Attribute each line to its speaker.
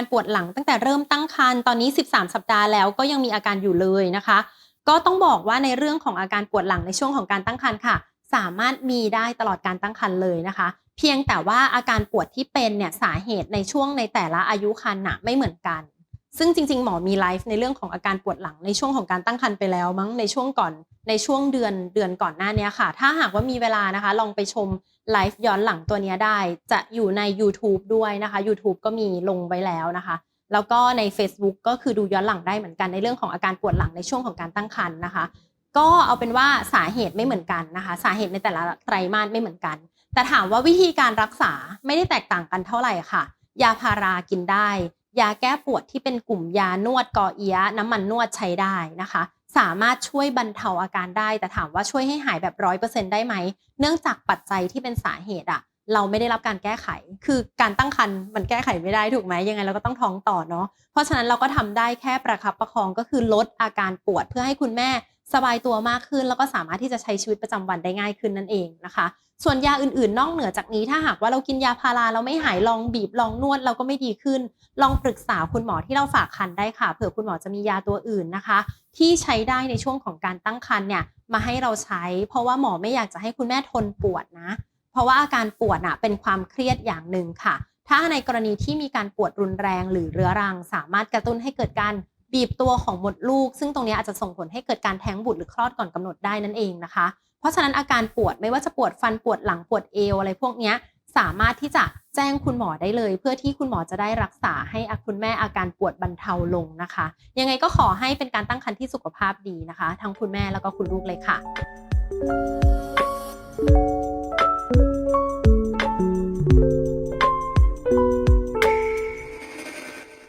Speaker 1: การปวดหลังตั้งแต่เริ่มตั้งครรภ์ตอนนี้ 13 สัปดาห์แล้วก็ยังมีอาการอยู่เลยนะคะ ก็ต้องบอกว่าในเรื่องของอาการปวดหลังในช่วงของการตั้งครรภ์ค่ะ สามารถมีได้ตลอดการตั้งครรภ์เลยนะคะ เพียงแต่ว่าอาการปวดที่เป็นเนี่ยสาเหตุในช่วงในแต่ละอายุครรภ์น่ะไม่เหมือนกัน ซึ่งจริง ๆ หมอมีไลฟ์ในเรื่องของอาการปวดหลังในช่วงของการตั้งครรภ์ไปแล้วมั้งในช่วงก่อนในช่วงเดือนเดือนก่อนหน้านี้ค่ะ ถ้าหากว่ามีเวลานะคะ ลองไปชมไลฟ์ย้อนหลังตัวนี้ได้ จะอยู่ใน YouTube ด้วยนะคะ YouTube ก็มีลงไว้แล้วนะคะ แล้วก็ใน Facebook ก็คือดูย้อนหลังได้เหมือนกันในเรื่องของอาการปวดหลังในช่วงของการตั้งครรภ์นะคะ ก็เอาเป็นว่าสาเหตุไม่เหมือนกันนะคะ สาเหตุในแต่ละไตรมาสไม่เหมือนกัน แต่ถามว่าวิธีการรักษาไม่ได้แตกต่างกันเท่าไหร่ค่ะ ยาพารากินได้ ยาแก้ปวดที่เป็นกลุ่มยานวดกอเอียะน้ำมันนวดใช้ได้นะคะ สามารถช่วยบรรเทาอาการได้ แต่ถามว่าช่วยให้หายแบบร้อยเปอร์เซ็นได้ไหม เนื่องจากปัจจัยที่เป็นสาเหตุอะเราไม่ได้รับการแก้ไข คือการตั้งครรภ์มันแก้ไขไม่ได้ถูกไหมยังไงเราก็ต้องท้องต่อเนาะ เพราะฉะนั้นเราก็ทำได้แค่ประคับประคองก็คือลดอาการปวดเพื่อให้คุณแม่ สบายตัวมากขึ้น แล้วก็สามารถที่จะใช้ชีวิตประจำวันได้ง่ายขึ้นนั่นเองนะคะ ส่วนยาอื่นๆ นอกเหนือจากนี้ถ้าหากว่าเรากินยาพาราเราไม่หายลองบีบลองนวดเราก็ไม่ดีขึ้น ลองปรึกษาคุณหมอที่เราฝากคันได้ค่ะเผื่อคุณหมอจะมียาตัวอื่นนะคะ ที่ใช้ได้ในช่วงของการตั้งครรภ์เนี่ยมาให้เราใช้ เพราะว่าหมอไม่อยากจะให้คุณแม่ทนปวดนะ เพราะว่าอาการปวดอะเป็นความเครียดอย่างหนึ่งค่ะ ถ้าในกรณีที่มีการปวดรุนแรงหรือเรื้อรัง สามารถกระตุ้นให้เกิดการ บีบตัวของมดลูก ซึ่งตรงนี้อาจจะส่งผลให้เกิดการแท้งบุตรหรือคลอดก่อนกำหนดได้นั่นเองนะคะ เพราะฉะนั้นอาการปวดไม่ว่าจะปวดฟันปวดหลังปวดเอวอะไรพวกนี้สามารถที่จะแจ้งคุณหมอได้เลย เพื่อที่คุณหมอจะได้รักษาให้คุณแม่อาการปวดบรรเทาลงนะคะ ยังไงก็ขอให้เป็นการตั้งครรภ์ที่สุขภาพดีนะคะ ทั้งคุณแม่แล้วก็คุณลูกเลยค่ะ